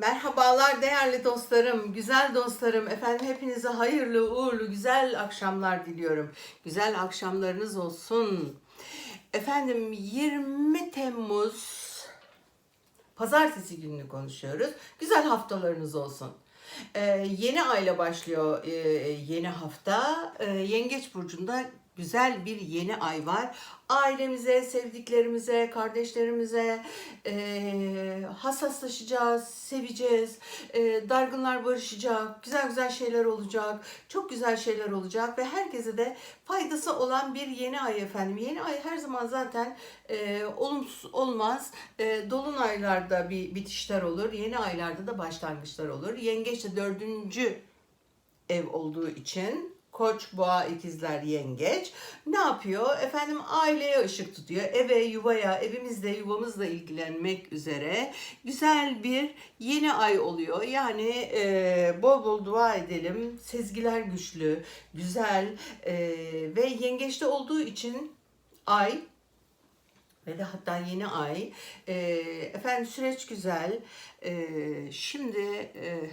Merhabalar değerli dostlarım, güzel dostlarım. Efendim hepinize hayırlı, uğurlu, güzel akşamlar diliyorum. Güzel akşamlarınız olsun. Efendim 20 Temmuz Pazartesi gününü konuşuyoruz. Güzel haftalarınız olsun. Ee, yeni ayla başlıyor e, yeni hafta. Ee, Yengeç burcunda güzel bir yeni ay var. Ailemize, sevdiklerimize, kardeşlerimize e, hassaslaşacağız, seveceğiz. E, dargınlar barışacak, güzel güzel şeyler olacak. Çok güzel şeyler olacak ve herkese de faydası olan bir yeni ay efendim. Yeni ay her zaman zaten e, olumsuz olmaz. E, dolunaylarda bir bitişler olur. Yeni aylarda da başlangıçlar olur. Yengeç de dördüncü ev olduğu için Koç, boğa, ikizler, yengeç ne yapıyor? Efendim aileye ışık tutuyor. Eve, yuvaya, evimizle, yuvamızla ilgilenmek üzere güzel bir yeni ay oluyor. Yani e, bol bol dua edelim. Sezgiler güçlü, güzel e, ve yengeçte olduğu için ay ve de hatta yeni ay. E, efendim süreç güzel. E, şimdi e,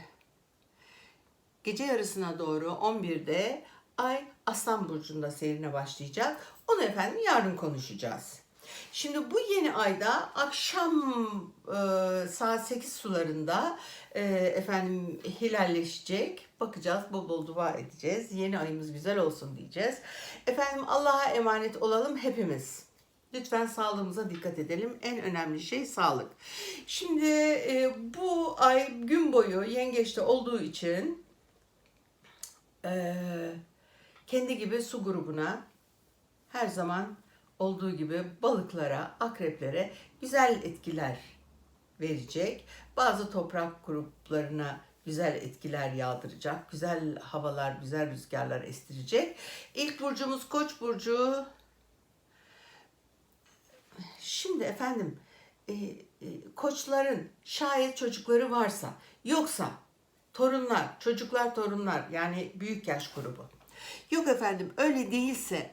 gece yarısına doğru 11'de Ay Aslan Burcu'nda seyrine başlayacak. Onu efendim yarın konuşacağız. Şimdi bu yeni ayda akşam e, saat 8 sularında e, efendim hilalleşecek. Bakacağız, bol bol dua edeceğiz. Yeni ayımız güzel olsun diyeceğiz. Efendim Allah'a emanet olalım hepimiz. Lütfen sağlığımıza dikkat edelim. En önemli şey sağlık. Şimdi e, bu ay gün boyu yengeçte olduğu için e, kendi gibi su grubuna her zaman olduğu gibi balıklara, akreplere güzel etkiler verecek. Bazı toprak gruplarına güzel etkiler yağdıracak. Güzel havalar, güzel rüzgarlar estirecek. İlk burcumuz Koç burcu. Şimdi efendim e, e, koçların şayet çocukları varsa yoksa torunlar, çocuklar torunlar yani büyük yaş grubu. Yok efendim öyle değilse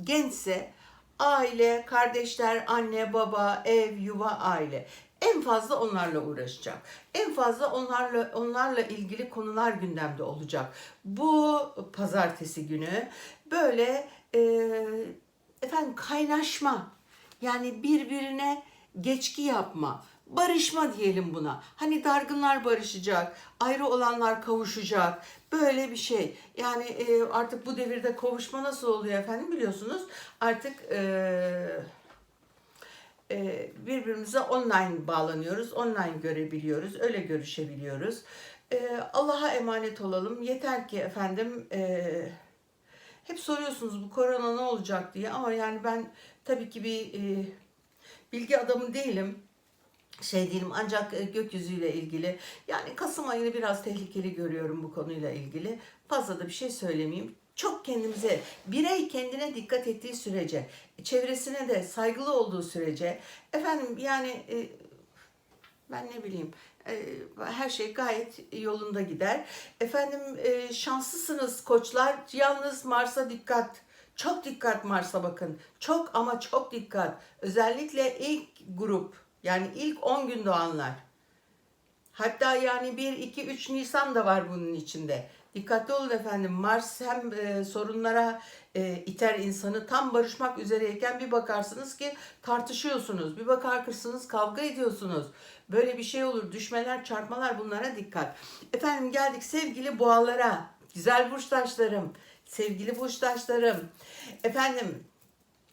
gençse aile, kardeşler, anne, baba, ev, yuva, aile en fazla onlarla uğraşacak. En fazla onlarla onlarla ilgili konular gündemde olacak. Bu pazartesi günü böyle e, efendim kaynaşma yani birbirine geçki yapma, barışma diyelim buna. Hani dargınlar barışacak, ayrı olanlar kavuşacak. Böyle bir şey. Yani e, artık bu devirde kavuşma nasıl oluyor efendim biliyorsunuz. Artık e, e, birbirimize online bağlanıyoruz, online görebiliyoruz, öyle görüşebiliyoruz. E, Allah'a emanet olalım. Yeter ki efendim e, hep soruyorsunuz bu korona ne olacak diye ama yani ben tabii ki bir e, bilgi adamı değilim şey değilim ancak e, gökyüzüyle ilgili yani Kasım ayını biraz tehlikeli görüyorum bu konuyla ilgili. Fazla da bir şey söylemeyeyim. Çok kendimize, birey kendine dikkat ettiği sürece, çevresine de saygılı olduğu sürece efendim yani e, ben ne bileyim e, her şey gayet yolunda gider. Efendim şanslısınız koçlar. Yalnız Mars'a dikkat. Çok dikkat Mars'a bakın. Çok ama çok dikkat. Özellikle ilk grup yani ilk 10 gün doğanlar. Hatta yani 1, 2, 3 Nisan da var bunun içinde. Dikkatli olun efendim. Mars hem e, sorunlara e, iter insanı tam barışmak üzereyken bir bakarsınız ki tartışıyorsunuz. Bir bakarsınız kavga ediyorsunuz. Böyle bir şey olur. Düşmeler, çarpmalar bunlara dikkat. Efendim geldik sevgili boğalara. Güzel burçtaşlarım. Sevgili burçtaşlarım. Efendim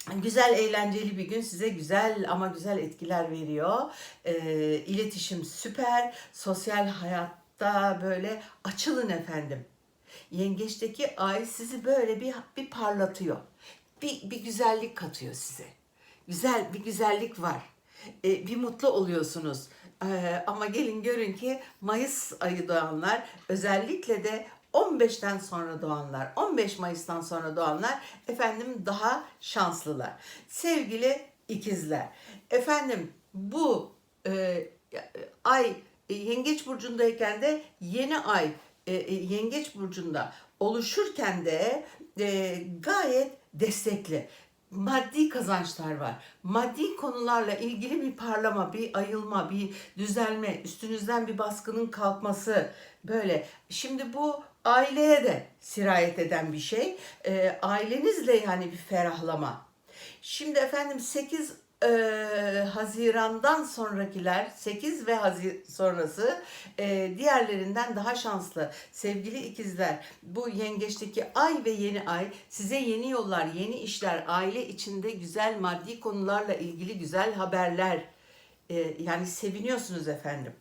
Güzel, eğlenceli bir gün size güzel ama güzel etkiler veriyor. E, iletişim süper, sosyal hayatta böyle açılın efendim. Yengeçteki ay sizi böyle bir, bir parlatıyor. Bir, bir güzellik katıyor size. Güzel, bir güzellik var. E, bir mutlu oluyorsunuz. E, ama gelin görün ki Mayıs ayı doğanlar özellikle de 15'ten sonra doğanlar, 15 Mayıs'tan sonra doğanlar efendim daha şanslılar. Sevgili ikizler, efendim bu e, ay e, Yengeç burcundayken de yeni ay e, e, Yengeç burcunda oluşurken de e, gayet destekli. maddi kazançlar var. Maddi konularla ilgili bir parlama, bir ayılma, bir düzelme, üstünüzden bir baskının kalkması böyle. Şimdi bu aileye de sirayet eden bir şey. Ee, ailenizle yani bir ferahlama. Şimdi efendim 8 e, Haziran'dan sonrakiler 8 ve Hazir sonrası e, diğerlerinden daha şanslı. Sevgili ikizler bu yengeçteki ay ve yeni ay size yeni yollar, yeni işler, aile içinde güzel maddi konularla ilgili güzel haberler e, yani seviniyorsunuz efendim.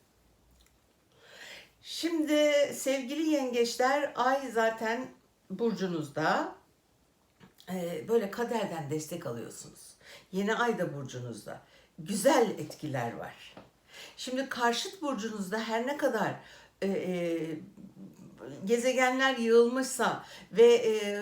Şimdi sevgili yengeçler ay zaten burcunuzda e, böyle kaderden destek alıyorsunuz. Yeni ay da burcunuzda. Güzel etkiler var. Şimdi karşıt burcunuzda her ne kadar e, e, gezegenler yığılmışsa ve e, e,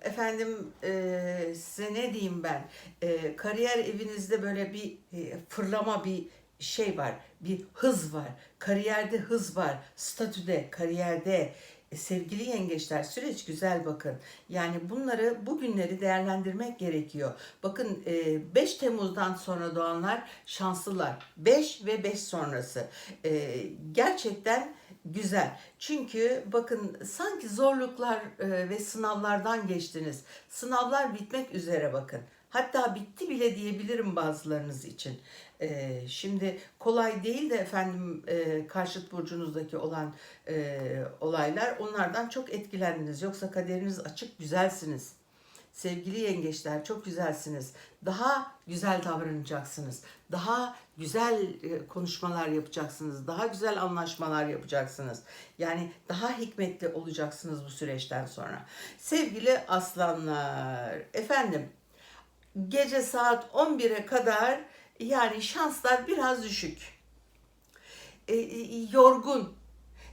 efendim e, size ne diyeyim ben e, kariyer evinizde böyle bir e, fırlama bir şey var bir hız var kariyerde hız var statüde kariyerde e, sevgili yengeçler süreç güzel bakın. Yani bunları bugünleri değerlendirmek gerekiyor. Bakın e, 5 Temmuz'dan sonra doğanlar şanslılar. 5 ve 5 sonrası. E, Gerçekten güzel. Çünkü bakın sanki zorluklar e, ve sınavlardan geçtiniz. Sınavlar bitmek üzere bakın. Hatta bitti bile diyebilirim bazılarınız için. Ee, şimdi kolay değil de efendim e, karşıt burcunuzdaki olan e, olaylar onlardan çok etkilendiniz. Yoksa kaderiniz açık, güzelsiniz. Sevgili yengeçler çok güzelsiniz. Daha güzel davranacaksınız. Daha güzel e, konuşmalar yapacaksınız. Daha güzel anlaşmalar yapacaksınız. Yani daha hikmetli olacaksınız bu süreçten sonra. Sevgili aslanlar, efendim gece saat 11'e kadar yani şanslar biraz düşük. E, e, yorgun.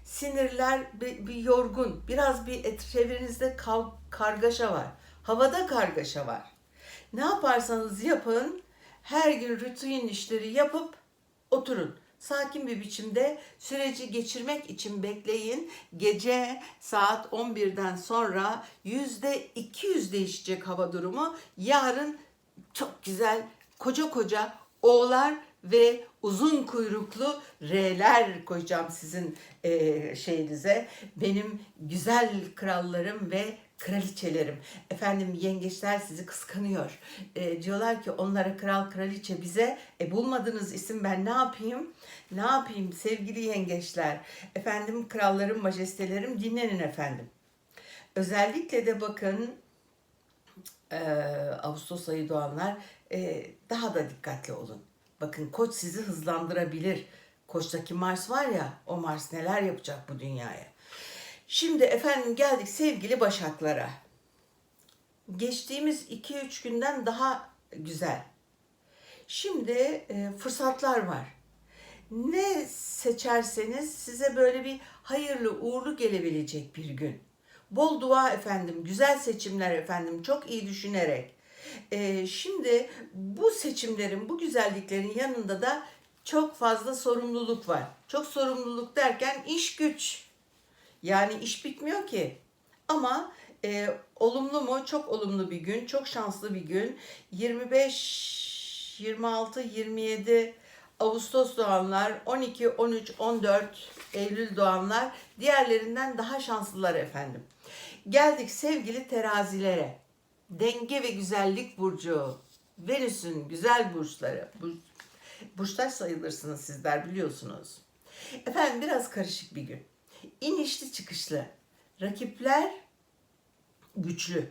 Sinirler bir, bir yorgun. Biraz bir çevrenizde kav, kargaşa var. Havada kargaşa var. Ne yaparsanız yapın her gün rutin işleri yapıp oturun. Sakin bir biçimde süreci geçirmek için bekleyin. Gece saat 11'den sonra %200 değişecek hava durumu. Yarın çok güzel koca koca O'lar ve uzun kuyruklu R'ler koyacağım sizin e, şeyinize. Benim güzel krallarım ve kraliçelerim. Efendim yengeçler sizi kıskanıyor. E, diyorlar ki onlara kral kraliçe bize e, bulmadığınız isim ben ne yapayım? Ne yapayım sevgili yengeçler? Efendim krallarım, majestelerim dinlenin efendim. Özellikle de bakın e, Ağustos ayı doğanlar e, daha da dikkatli olun. Bakın koç sizi hızlandırabilir. Koçtaki Mars var ya o Mars neler yapacak bu dünyaya. Şimdi efendim geldik sevgili başaklara. Geçtiğimiz 2-3 günden daha güzel. Şimdi e, fırsatlar var. Ne seçerseniz size böyle bir hayırlı uğurlu gelebilecek bir gün. Bol dua efendim, güzel seçimler efendim, çok iyi düşünerek. Ee, şimdi bu seçimlerin, bu güzelliklerin yanında da çok fazla sorumluluk var. Çok sorumluluk derken iş güç. Yani iş bitmiyor ki. Ama e, olumlu mu? Çok olumlu bir gün, çok şanslı bir gün. 25, 26, 27 Ağustos doğanlar, 12, 13, 14 Eylül doğanlar diğerlerinden daha şanslılar efendim. Geldik sevgili terazilere. Denge ve güzellik burcu. Venüs'ün güzel burçları. Bur burçlar sayılırsınız sizler biliyorsunuz. Efendim biraz karışık bir gün. İnişli çıkışlı. Rakipler güçlü.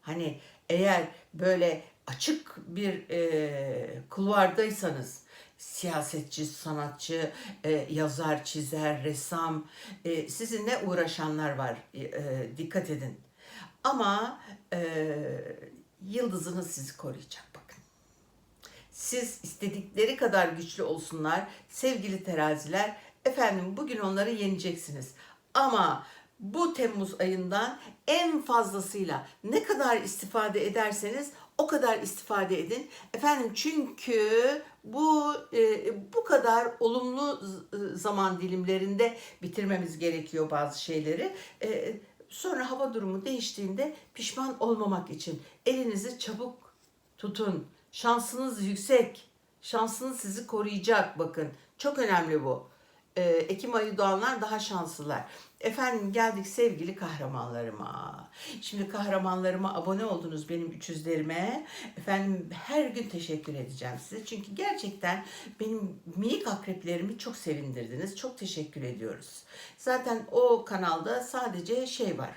Hani eğer böyle açık bir e, kulvardaysanız siyasetçi, sanatçı, e, yazar, çizer, ressam, e, sizinle uğraşanlar var. E, dikkat edin. Ama e, yıldızınız sizi koruyacak bakın. Siz istedikleri kadar güçlü olsunlar sevgili teraziler. Efendim bugün onları yeneceksiniz. Ama bu Temmuz ayından en fazlasıyla ne kadar istifade ederseniz o kadar istifade edin. Efendim çünkü bu bu kadar olumlu zaman dilimlerinde bitirmemiz gerekiyor bazı şeyleri. E, sonra hava durumu değiştiğinde pişman olmamak için elinizi çabuk tutun. Şansınız yüksek. Şansınız sizi koruyacak bakın. Çok önemli bu. Ee, Ekim ayı doğanlar daha şanslılar. Efendim geldik sevgili kahramanlarıma. Şimdi kahramanlarıma abone oldunuz benim üçüzlerime. Efendim her gün teşekkür edeceğim size. Çünkü gerçekten benim minik akreplerimi çok sevindirdiniz. Çok teşekkür ediyoruz. Zaten o kanalda sadece şey var.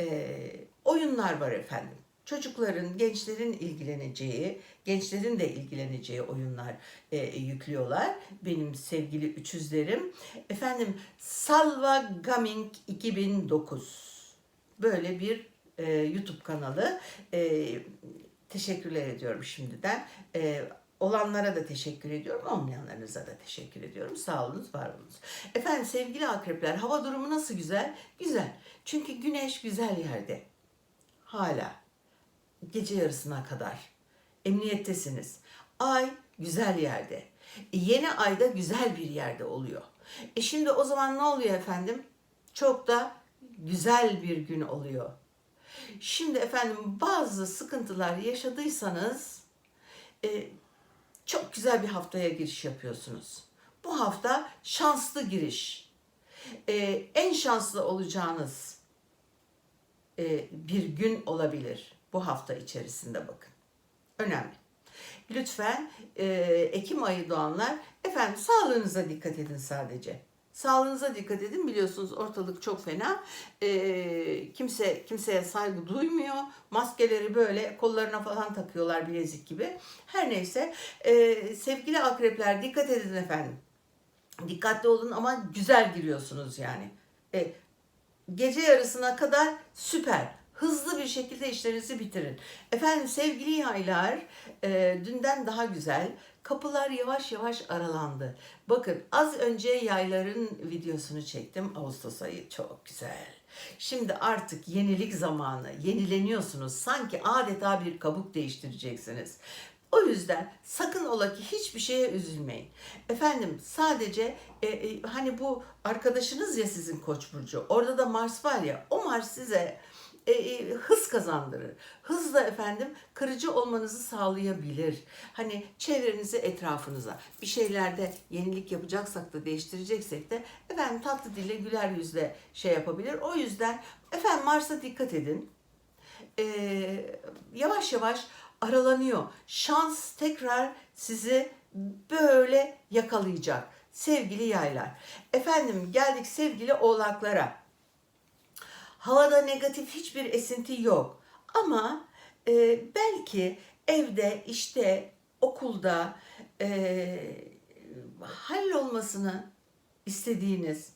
Ee, oyunlar var efendim. Çocukların, gençlerin ilgileneceği, gençlerin de ilgileneceği oyunlar e, yüklüyorlar. Benim sevgili üçüzlerim. Efendim Salva Gaming 2009 böyle bir e, YouTube kanalı. E, teşekkürler ediyorum şimdiden. E, olanlara da teşekkür ediyorum, olmayanlarınıza da teşekkür ediyorum. Sağ olunuz. Efendim sevgili akrepler, hava durumu nasıl güzel? Güzel. Çünkü güneş güzel yerde. Hala gece yarısına kadar emniyettesiniz. Ay güzel yerde. E, yeni ayda güzel bir yerde oluyor. E şimdi o zaman ne oluyor efendim? Çok da güzel bir gün oluyor. Şimdi efendim bazı sıkıntılar yaşadıysanız e, çok güzel bir haftaya giriş yapıyorsunuz. Bu hafta şanslı giriş. E, en şanslı olacağınız e, bir gün olabilir bu hafta içerisinde bakın. Önemli. Lütfen e, Ekim ayı doğanlar efendim sağlığınıza dikkat edin sadece. Sağlığınıza dikkat edin biliyorsunuz ortalık çok fena. E, kimse kimseye saygı duymuyor. Maskeleri böyle kollarına falan takıyorlar bilezik gibi. Her neyse e, sevgili akrepler dikkat edin efendim. Dikkatli olun ama güzel giriyorsunuz yani. E, gece yarısına kadar süper. Hızlı bir şekilde işlerinizi bitirin. Efendim sevgili yaylar, e, dünden daha güzel. Kapılar yavaş yavaş aralandı. Bakın az önce yayların videosunu çektim. Ağustos ayı çok güzel. Şimdi artık yenilik zamanı. Yenileniyorsunuz. Sanki adeta bir kabuk değiştireceksiniz. O yüzden sakın ola ki hiçbir şeye üzülmeyin. Efendim sadece e, e, hani bu arkadaşınız ya sizin koç burcu. Orada da Mars var ya. O Mars size e, e, hız kazandırır. Hızla efendim kırıcı olmanızı sağlayabilir. Hani çevrenize, etrafınıza bir şeylerde yenilik yapacaksak da değiştireceksek de efendim tatlı dille güler yüzle şey yapabilir. O yüzden efendim Mars'a dikkat edin. E, yavaş yavaş aralanıyor. Şans tekrar sizi böyle yakalayacak. Sevgili yaylar. Efendim geldik sevgili oğlaklara. Havada negatif hiçbir esinti yok. Ama e, belki evde, işte, okulda e, hallolmasını istediğiniz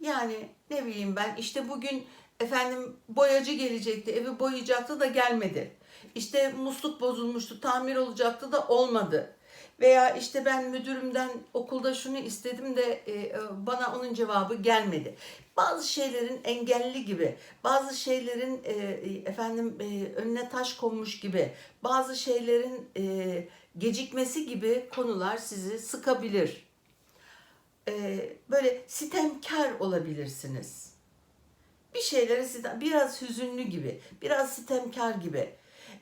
yani ne bileyim ben işte bugün efendim boyacı gelecekti, evi boyayacaktı da gelmedi. İşte musluk bozulmuştu, tamir olacaktı da olmadı. Veya işte ben müdürümden okulda şunu istedim de e, bana onun cevabı gelmedi. Bazı şeylerin engelli gibi, bazı şeylerin e, efendim e, önüne taş konmuş gibi, bazı şeylerin e, gecikmesi gibi konular sizi sıkabilir. E, böyle sitemkar olabilirsiniz. Bir şeylere sitem, biraz hüzünlü gibi, biraz sitemkar gibi.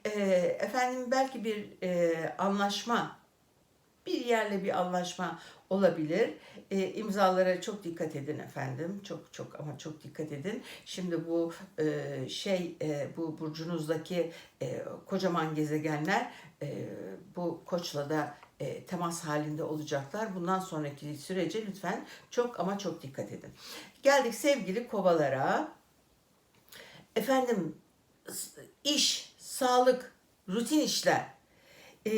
E, efendim belki bir e, anlaşma bir yerle bir anlaşma olabilir. E, imzalara çok dikkat edin efendim. Çok çok ama çok dikkat edin. Şimdi bu e, şey e, bu burcunuzdaki e, kocaman gezegenler e, bu koçla da e, temas halinde olacaklar. Bundan sonraki sürece lütfen çok ama çok dikkat edin. Geldik sevgili kovalara. Efendim iş, sağlık, rutin işler. E,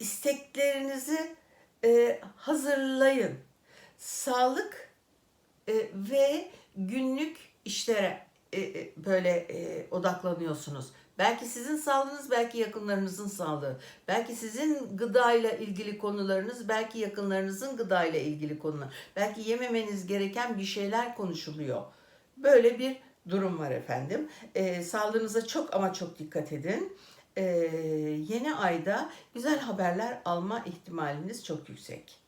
isteklerinizi e, hazırlayın. Sağlık e, ve günlük işlere e, e, böyle e, odaklanıyorsunuz. Belki sizin sağlığınız, belki yakınlarınızın sağlığı. Belki sizin gıdayla ilgili konularınız, belki yakınlarınızın gıdayla ilgili konular. Belki yememeniz gereken bir şeyler konuşuluyor. Böyle bir durum var efendim. E, sağlığınıza çok ama çok dikkat edin e, yeni ayda güzel haberler alma ihtimaliniz çok yüksek.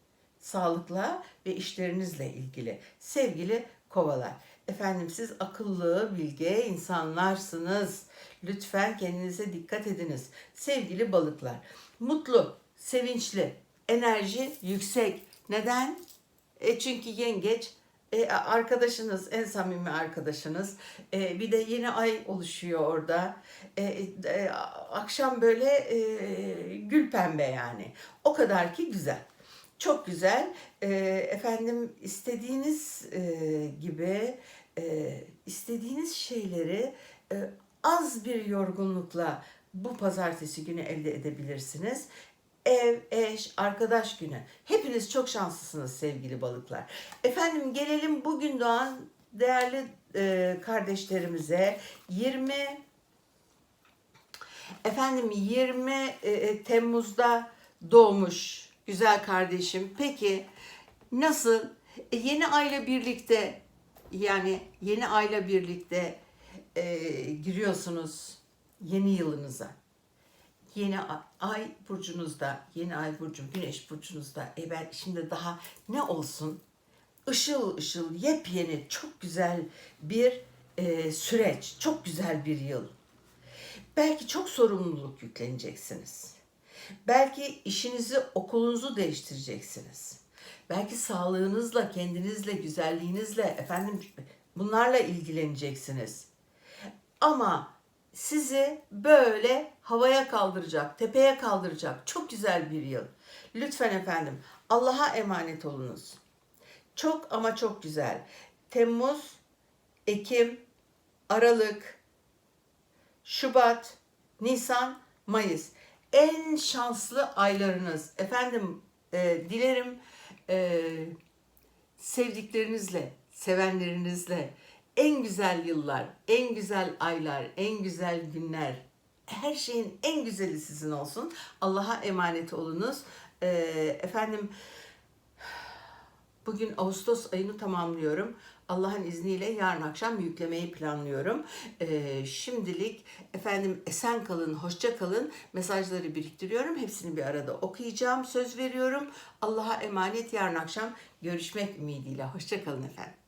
Sağlıkla ve işlerinizle ilgili. Sevgili kovalar. Efendim siz akıllı, bilge insanlarsınız. Lütfen kendinize dikkat ediniz. Sevgili balıklar, mutlu, sevinçli, enerji yüksek. Neden? E çünkü yengeç e, arkadaşınız, en samimi arkadaşınız. E, bir de yeni ay oluşuyor orada. E, e, akşam böyle e, gül pembe yani. O kadar ki güzel. Çok güzel. E, efendim istediğiniz e, gibi e, istediğiniz şeyleri e, az bir yorgunlukla bu pazartesi günü elde edebilirsiniz. Ev, eş, arkadaş günü. Hepiniz çok şanslısınız sevgili balıklar. Efendim gelelim bugün doğan değerli e, kardeşlerimize 20 efendim 20 e, Temmuz'da doğmuş güzel kardeşim. Peki nasıl? E, yeni ayla birlikte yani yeni ayla birlikte e, giriyorsunuz yeni yılınıza. Yeni ay, burcunuzda, yeni ay burcum, güneş burcunuzda. E ben şimdi daha ne olsun? Işıl ışıl, yepyeni, çok güzel bir e, süreç, çok güzel bir yıl. Belki çok sorumluluk yükleneceksiniz. Belki işinizi, okulunuzu değiştireceksiniz. Belki sağlığınızla, kendinizle, güzelliğinizle, efendim bunlarla ilgileneceksiniz. Ama sizi böyle havaya kaldıracak, tepeye kaldıracak çok güzel bir yıl. Lütfen efendim Allah'a emanet olunuz. Çok ama çok güzel. Temmuz, Ekim, Aralık, Şubat, Nisan, Mayıs. En şanslı aylarınız. Efendim e, dilerim e, sevdiklerinizle, sevenlerinizle en güzel yıllar, en güzel aylar, en güzel günler, her şeyin en güzeli sizin olsun. Allah'a emanet olunuz. E, efendim Bugün Ağustos ayını tamamlıyorum. Allah'ın izniyle yarın akşam yüklemeyi planlıyorum. Ee, şimdilik efendim esen kalın, hoşça kalın. Mesajları biriktiriyorum. Hepsini bir arada okuyacağım. Söz veriyorum. Allah'a emanet yarın akşam görüşmek ümidiyle. Hoşça kalın efendim.